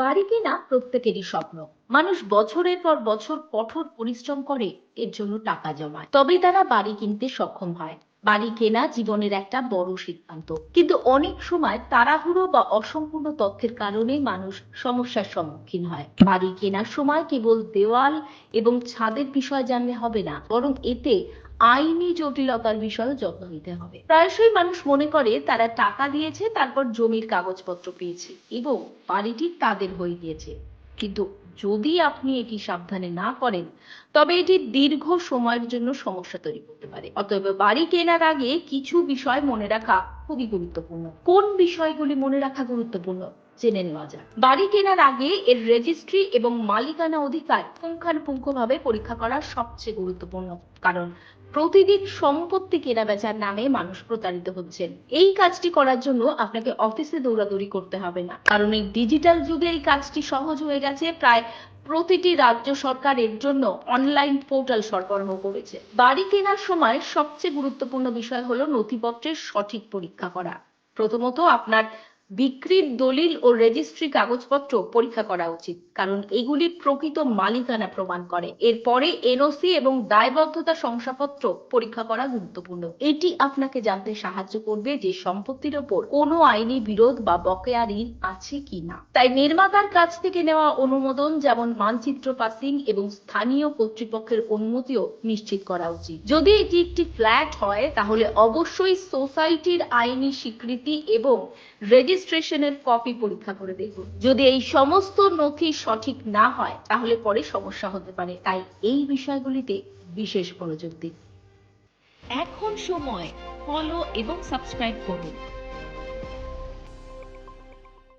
বাড়ি কেনা প্রত্যেকেরই স্বপ্ন। মানুষ বছরের পর বছর কঠোর পরিশ্রম করে, এর জন্য টাকা জমায়। তবেই তারা বাড়ি কিনতে সক্ষম হয়। বাড়ি কেনা জীবনের একটা বড় সিদ্ধান্ত। কিন্তু অনেক সময় তাড়াহুড়ো বা অসম্পূর্ণ তথ্যের কারণে মানুষ সমস্যার সম্মুখীন হয়। বাড়ি কেনার সময় কেবল দেওয়াল এবং ছাদের বিষয় জানলে হবে না, বরং এতে আইনি জটিলতার বিষয়ে যত্ন নিতে হবে। প্রায়শই মানুষ মনে করে তারা টাকা দিয়েছে, তারপর জমির কাগজপত্র পেয়েছে এবং বাড়িটি তাদের হয়ে গিয়েছে। কিন্তু যদি আপনি এটি সাবধানে না করেন, তবে এটি দীর্ঘ সময়ের জন্য সমস্যা তৈরি করতে পারে। অতএব বাড়ি কেনার আগে কিছু বিষয় মনে রাখা খুবই গুরুত্বপূর্ণ। কোন বিষয়গুলি মনে রাখা গুরুত্বপূর্ণ? জেনে নেওয়া যাক বাড়ি কেনার আগে এর রেজিস্ট্রি এবং মালিকানা অধিকার পুঙ্খানুপুঙ্খভাবে পরীক্ষা করা সবচেয়ে গুরুত্বপূর্ণ। কারণ প্রতিদিন সম্পত্তি কেনা বেচার নামে মানুষ প্রতারিত হচ্ছেন। এই কাজটি করার জন্য আপনাকে অফিসে দৌড়াদৌড়ি করতে হবে না। কারণ এই ডিজিটাল যুগে এই কাজটি সহজ হয়ে গেছে প্রায় প্রতিটি রাজ্য সরকার এর জন্য অনলাইন পোর্টাল সরবরাহ করেছে। বাড়ি কেনার সময় সবচেয়ে গুরুত্বপূর্ণ বিষয় হলো নথিপত্রের সঠিক পরীক্ষা করা। প্রথমত আপনার বিক্রির দলিল ও রেজিস্ট্রি কাগজপত্র পরীক্ষা করা উচিত, কারণ এগুলি প্রকৃত মালিকানা প্রমাণ করে। এরপরে এনওসি এবং দায়বদ্ধতা শংসাপত্র পরীক্ষা করা গুরুত্বপূর্ণ। এটি আপনাকে জানতে সাহায্য করবে যে সম্পত্তির ওপর কোনো আইনি বিরোধ বা বকেয়া ঋণ আছে কিনা। তাই নির্মাতার কাছ থেকে নেওয়া অনুমোদন যেমন মানচিত্র পাসিং এবং স্থানীয় কর্তৃপক্ষের অনুমতিও নিশ্চিত করা উচিত। যদি এটি একটি ফ্ল্যাট হয়, তাহলে অবশ্যই সোসাইটির আইনি স্বীকৃতি এবং রেজিস্ট্রেশনের কপি পরীক্ষা করে দেখুন। যদি এই সমস্ত নথি সঠিক না হয়, তাহলে পরে সমস্যা হতে পারে। তাই এই বিষয়গুলিতে বিশেষ মনোযোগ দিন। এখন সময় ফলো এবং সাবস্ক্রাইব করুন।